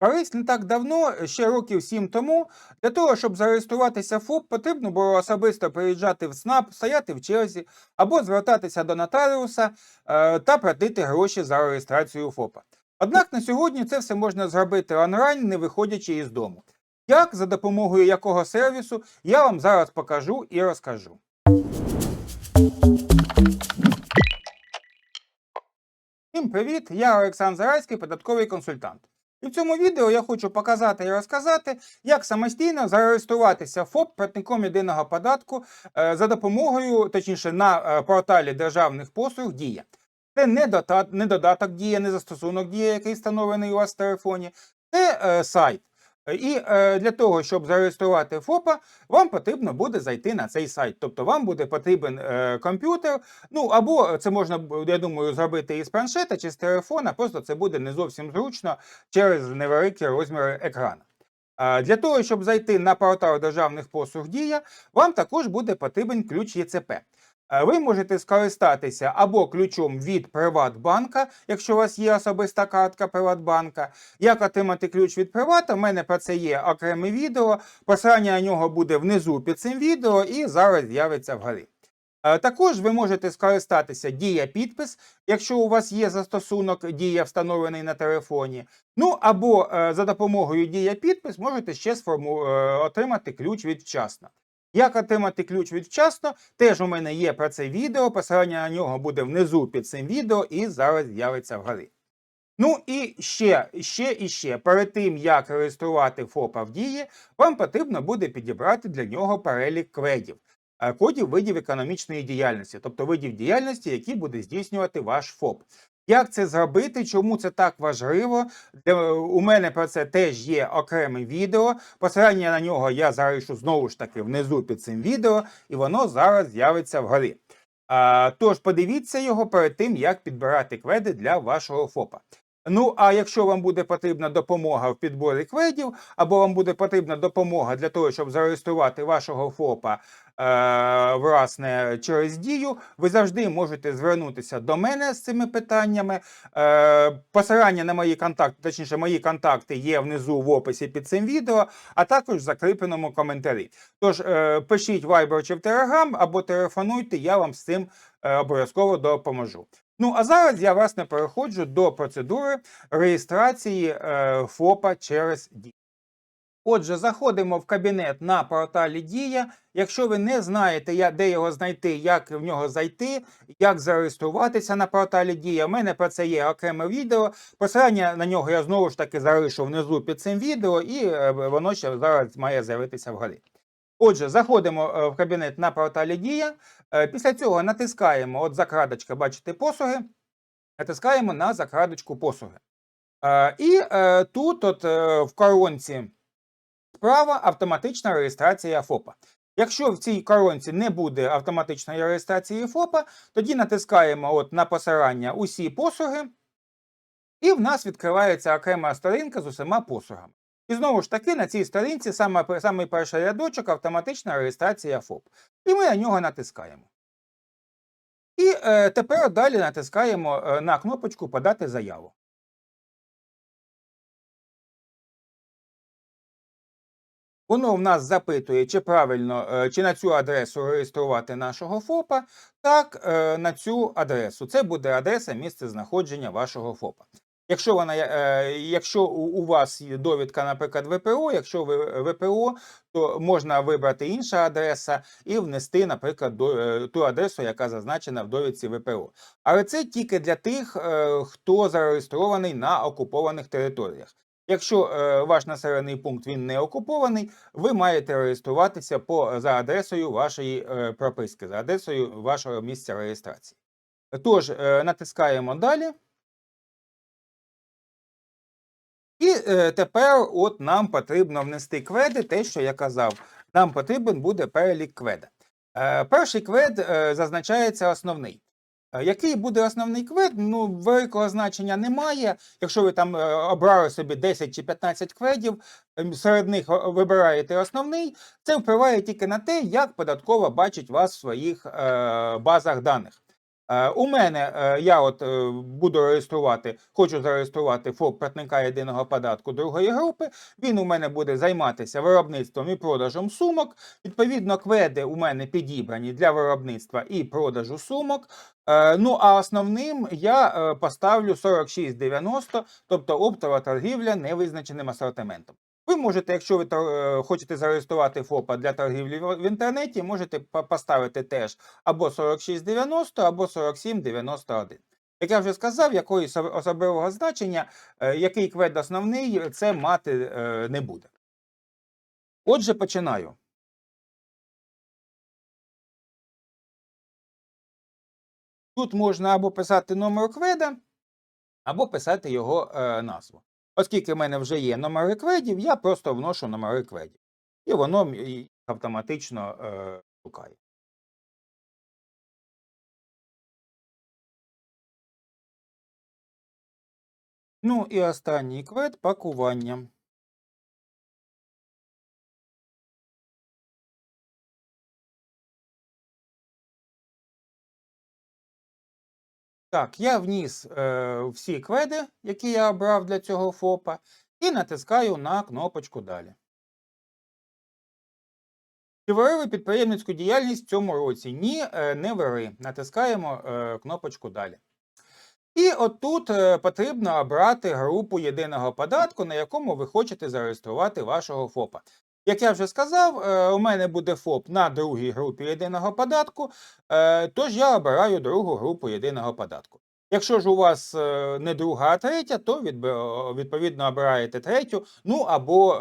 Колись не так давно, ще років сім тому, для того, щоб зареєструватися ФОП, потрібно було особисто приїжджати в СНАП, стояти в черзі або звертатися до нотаріуса е, та платити гроші за реєстрацію ФОПа. Однак на сьогодні це все можна зробити онлайн, не виходячи із дому. Як за допомогою якого сервісу, я вам зараз покажу і розкажу. Всім привіт! Я Олександр Зарайський, податковий консультант. І в цьому відео я хочу показати і розказати, як самостійно зареєструватися ФОП платником єдиного податку е, за допомогою, точніше, на е, порталі державних послуг Дія. Це не, додаток Дія, не застосунок Дія, який встановлений у вас в телефоні. Це е, сайт. І е, для того, щоб зареєструвати ФОПа, вам потрібно буде зайти на цей сайт. Тобто вам буде потрібен е, комп'ютер, ну або це можна, я думаю, зробити із планшета чи з телефона, просто це буде не зовсім зручно через невеликі розміри екрану. Для того, щоб зайти на портал державних послуг Дія, вам також буде потрібен ключ ЄЦП. Е, Ви можете скористатися або ключом від Приватбанка, якщо у вас є особиста картка Приватбанка. Як отримати ключ від Привата? У мене про це є окреме відео. Посилання на нього буде внизу під цим відео і зараз з'явиться вгорі. Е, Також ви можете скористатися Дія підпис, якщо у вас є застосунок Дія встановлений на телефоні. Ну або е, за допомогою Дія підпис можете ще сформу... отримати ключ від вчасно. Як отримати ключ від вчасно, теж у мене є про це відео. Посилання на нього буде внизу під цим відео і зараз з'явиться вгорі. Ну і ще, ще і ще, перед тим як реєструвати ФОПа в дії, вам потрібно буде підібрати для нього перелік кведів, е, кодів видів економічної діяльності, тобто видів діяльності, які буде здійснювати ваш ФОП. Як це зробити? Чому це так важливо? У мене про це теж є окреме відео. Посилання на нього я залишу знову ж таки внизу під цим відео, і воно зараз з'явиться вгорі. Тож подивіться його перед тим, як підбирати кведи для вашого ФОПа. Ну, а якщо вам буде потрібна допомога в підборі кведів, або вам буде потрібна допомога для того, щоб зареєструвати вашого ФОПа е, власне через дію, ви завжди можете звернутися до мене з цими питаннями. Е, посилання на мої контакти, точніше, мої контакти є внизу в описі під цим відео, а також в закріпленому коментарі. Тож е, пишіть Viber чи в Telegram або телефонуйте, я вам з цим е, обов'язково допоможу. Ну а зараз я власне переходжу до процедури реєстрації е, ФОПа через Дію. Отже, заходимо в кабінет на порталі Дія. Якщо ви не знаєте, де його знайти, як в нього зайти, як зареєструватися на порталі Дія, у мене про це є окреме відео. Посилання на нього я знову ж таки залишу внизу під цим відео, і е, воно ще зараз має з'явитися вгорі. Отже, заходимо е, в кабінет на порталі Дія. Е, Після цього натискаємо от закрадочка, бачите, послуги. Натискаємо на закрадочку послуги. Е, І тут, от в коронці справа, автоматична реєстрація ФОПа. Якщо в цій коронці не буде автоматичної реєстрації ФОПа, тоді натискаємо от на посилання усі послуги, і в нас відкривається окрема сторінка з усіма послугами. І знову ж таки, на цій сторінці саме, самий перший рядочок автоматична реєстрація ФОП. І ми на нього натискаємо. І е, тепер далі натискаємо е, на кнопочку Подати заяву. Воно в нас запитує, чи правильно, е, чи на цю адресу реєструвати нашого ФОПа. Так, е, на цю адресу. Це буде адреса місце знаходження вашого ФОПа. Якщо вона, е, якщо у, вас є довідка, наприклад, ВПО, якщо ви ВПО, то можна вибрати інша адреса і внести, наприклад, до, е, ту адресу, яка зазначена в довідці ВПО. Але це тільки для тих, е, хто зареєстрований на окупованих територіях. Якщо ваш населений пункт він не окупований, ви маєте реєструватися по за адресою вашої прописки, за адресою вашого місця реєстрації. Тож натискаємо далі. І е, тепер от нам потрібно внести кведи, те, що я казав. Нам потрібен буде перелік кведа. Е, перший квед е, зазначається основний. Е, Який буде основний квед? Ну, великого значення немає. Якщо ви там е, обрали собі 10 чи 15 кведів, ем, серед них вибираєте основний, це впливає тільки на те, як податкова бачить вас в своїх е, базах даних. Е, У мене е, я от е, буду реєструвати, хочу зареєструвати ФОП платника єдиного податку другої групи. Він у мене буде займатися виробництвом і продажем сумок. Відповідно, кведи у мене підібрані для виробництва і продажу сумок. Ну а основним я поставлю 4690, тобто оптова торгівля невизначеним асортиментом. Ви можете, якщо ви е, хочете зареєструвати ФОПа для торгівлі в інтернеті, можете поставити теж або 4690, або 4791. Як я вже сказав, якоїсь особливого значення, е, який квед основний, це мати е, не буде. Отже, починаю. Тут можна або писати номер кведа, або писати його назву. Оскільки в мене вже є номери кведів, я просто вношу номери кведів. І воно автоматично е, шукає. Ну і останній квед пакування. Так, я вніс е, всі кведи, які я обрав для цього ФОПа, і натискаю на кнопочку Далі. Чи вели ви підприємницьку діяльність в цьому році? Ні, е, не вели. Натискаємо е, кнопочку Далі. І отут е, потрібно обрати групу єдиного податку, на якому ви хочете зареєструвати вашого ФОПа. Як я вже сказав, е, у мене буде ФОП на другій групі єдиного податку, е, тож я обираю другу групу єдиного податку. Якщо ж у вас е, не друга, а третя, то відповідно обираєте третю, ну або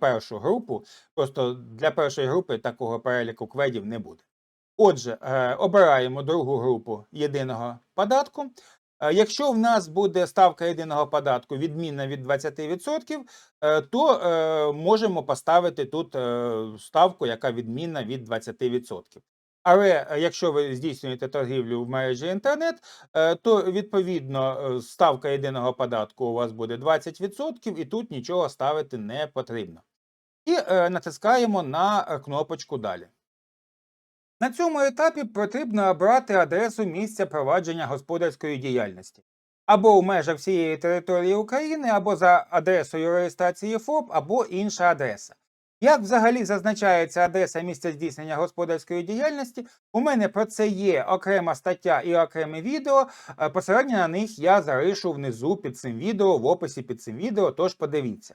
першу групу. Просто для першої групи такого переліку кведів не буде. Отже, обираємо другу групу єдиного податку. Е, Якщо в нас буде ставка єдиного податку відмінна від 20%, е, то е, можемо поставити тут ставку, яка відмінна від 20%. Але якщо ви здійснюєте торгівлю в мережі інтернет, то відповідно ставка єдиного податку у вас буде 20%, і тут нічого ставити не потрібно. І натискаємо на кнопочку Далі. На цьому етапі потрібно обрати адресу місця провадження господарської діяльності або в межах всієї території України, або за адресою реєстрації ФОП, або інша адреса. Як взагалі зазначається адреса місця здійснення господарської діяльності, у мене про це є окрема стаття і окреме відео. е, Посередньо на них я залишу внизу під цим відео, в описі під цим відео, тож подивіться.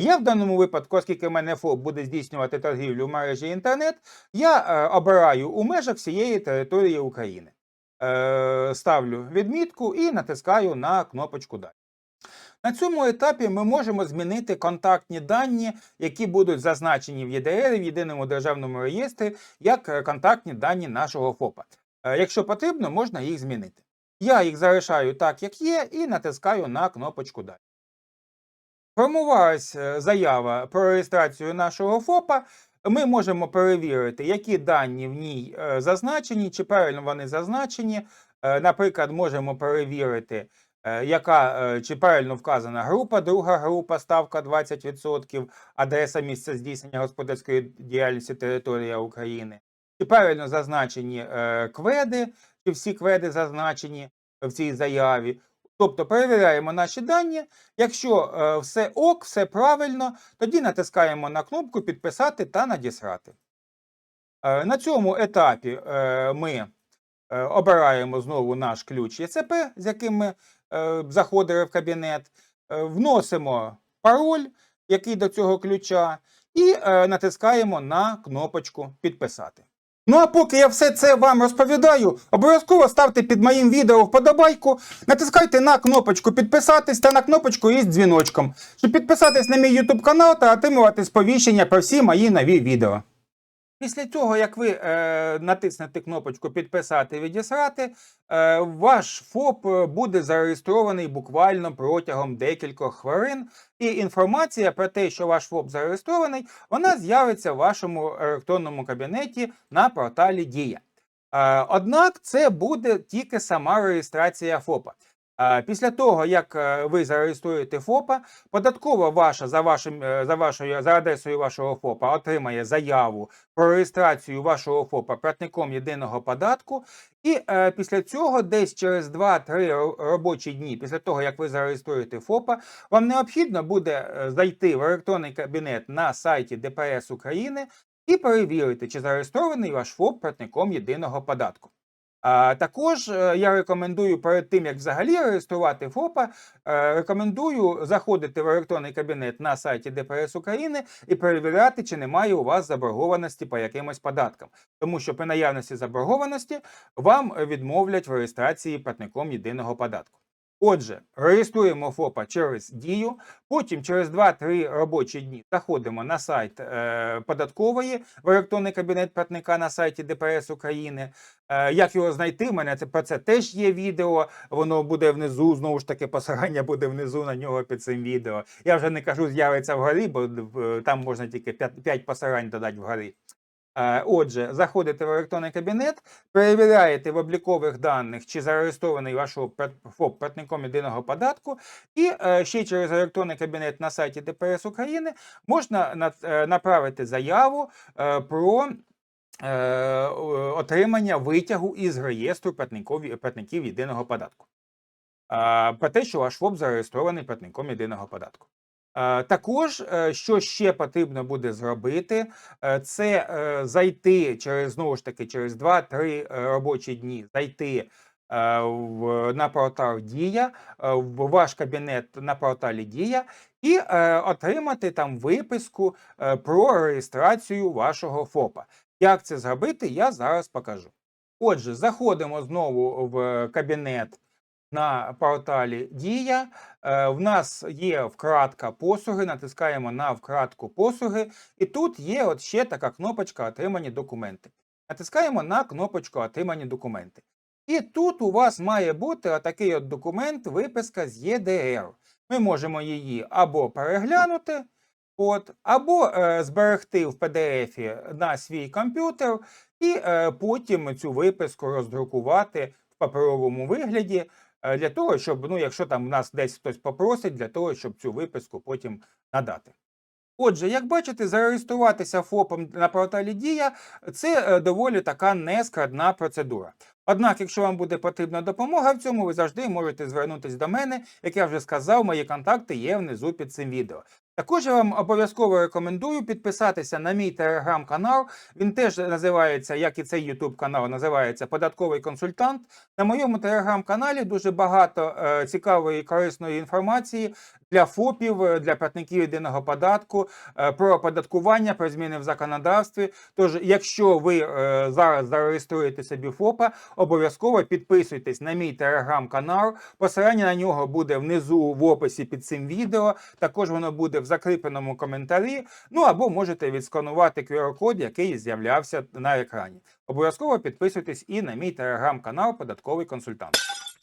Я в даному випадку, оскільки в мене ФОП буде здійснювати торгівлю в мережі інтернет, я е, обираю у межах всієї території України. Е, ставлю відмітку і натискаю на кнопочку Далі. На цьому етапі ми можемо змінити контактні дані, які будуть зазначені в ЄДР в єдиному державному реєстрі, як е, контактні дані нашого ФОПа. Якщо потрібно, можна їх змінити. Я їх залишаю так, як є, і натискаю на кнопочку Далі. Формувалась е, заява про реєстрацію нашого ФОПа. Ми можемо перевірити, які дані в ній е, зазначені, чи правильно вони зазначені. Е, Наприклад, можемо перевірити, яка, чи правильно вказана група, друга група, ставка 20%, адреса місця здійснення господарської діяльності територія України, чи правильно зазначені кведи, чи всі кведи зазначені в цій заяві. Тобто перевіряємо наші дані. Якщо е, все ок, все правильно, тоді натискаємо на кнопку Підписати та надіслати. Е, на цьому етапі е, ми обираємо знову наш ключ ЄЦП, з яким ми заходили в кабінет, вносимо пароль, який до цього ключа, і натискаємо на кнопочку Підписати. Ну а поки я все це вам розповідаю, обов'язково ставте під моїм відео вподобайку, натискайте на кнопочку підписатись та на кнопочку із дзвіночком, щоб підписатись на мій YouTube канал та отримувати сповіщення про всі мої нові відео. Після того, як ви е, натиснете кнопочку Підписати відіслати, е, ваш ФОП е, буде зареєстрований буквально протягом декількох хвилин, і інформація про те, що ваш ФОП зареєстрований, вона з'явиться в вашому електронному кабінеті на порталі Дія. Е, Однак це буде тільки сама реєстрація ФОПа. Після того, як е, ви зареєструєте ФОПа, податкова ваша за вашим е, за вашою за адресою вашого ФОПа отримає заяву про реєстрацію вашого ФОПа платником єдиного податку. І е, після цього, десь через 2-3 робочі дні, після того як ви зареєструєте ФОПа, вам необхідно буде е, зайти в електронний кабінет на сайті ДПС України і перевірити, чи зареєстрований ваш ФОП платником єдиного податку. А, також е, я рекомендую перед тим, як взагалі реєструвати ФОПа, е, рекомендую заходити в електронний кабінет на сайті ДПС України і перевіряти, чи немає у вас заборгованості по якимось податкам. Тому що при наявності заборгованості вам відмовлять в реєстрації платником єдиного податку. Отже, реєструємо ФОПа через дію, потім через 2-3 робочі дні заходимо на сайт е, податкової в електронний кабінет платника на сайті ДПС України. Е, як його знайти? У мене це про це теж є відео. Воно буде внизу. Знову ж таки, посилання буде внизу на нього під цим відео. Я вже не кажу, з'явиться вгорі, бо е, там можна тільки 5, 5 посилань додати вгорі. Е, Отже, заходите в електронний кабінет, перевіряєте в облікових даних, чи зареєстрований ваш ФОП платником єдиного податку, і е, ще через електронний кабінет на сайті ДПС України можна е, направити заяву про отримання витягу із реєстру платників, єдиного податку. Про те, що ваш ФОП зареєстрований платником єдиного податку. Е, Також, е, що ще потрібно буде зробити, е, це зайти через знову ж таки через 2-3 е, робочі дні, зайти на портал Дія, в ваш кабінет на порталі Дія і отримати там виписку про реєстрацію вашого ФОПа. Як це зробити, я зараз покажу. Отже, заходимо знову в кабінет на порталі Дія. Е, В нас є вкратка послуги, натискаємо на вкратку послуги, і тут є от ще така кнопочка Отримані документи. Натискаємо на кнопочку Отримані документи. І тут у вас має бути отакий от документ, виписка з ЄДР. Ми можемо її або переглянути, от, або е, зберегти в PDF на свій комп'ютер, і е, потім цю виписку роздрукувати в паперовому вигляді е, для того, щоб, ну, якщо там нас десь хтось попросить, для того, щоб цю виписку потім надати. Отже, як бачите, зареєструватися ФОПом на порталі Дія це е, доволі така нескладна процедура. Однак, якщо вам буде потрібна допомога в цьому, ви завжди можете звернутися до мене. Як я вже сказав, мої контакти є внизу під цим відео. Також я вам обов'язково рекомендую підписатися на мій телеграм-канал. Він теж називається, як і цей YouTube канал, називається Податковий консультант. На моєму телеграм-каналі дуже багато е, цікавої і корисної інформації для ФОПів, е, для платників єдиного податку, е, про оподаткування, про зміни в законодавстві. Тож, якщо ви е, зараз зареєструєте собі ФОПа, обов'язково підписуйтесь на мій телеграм-канал. Посилання на нього буде внизу в описі під цим відео. Також воно буде в закріпленому коментарі. Ну або можете відсканувати QR-код, який з'являвся на екрані. Обов'язково підписуйтесь і на мій телеграм-канал Податковий консультант.